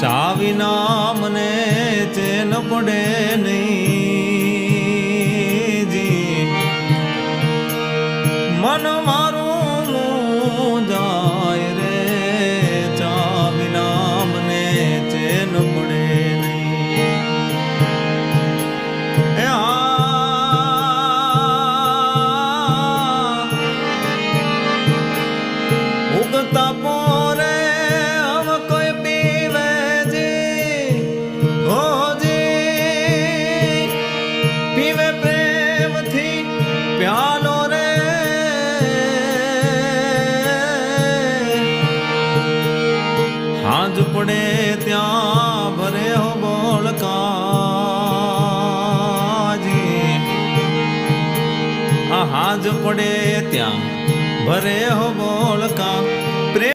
ચાવીના મને ચેન પડે નહીં મન મારું હાજ પડે ત્યાં ભરે હો બોળકાજી હાજ પડે ત્યાં ભરે હો બોલકા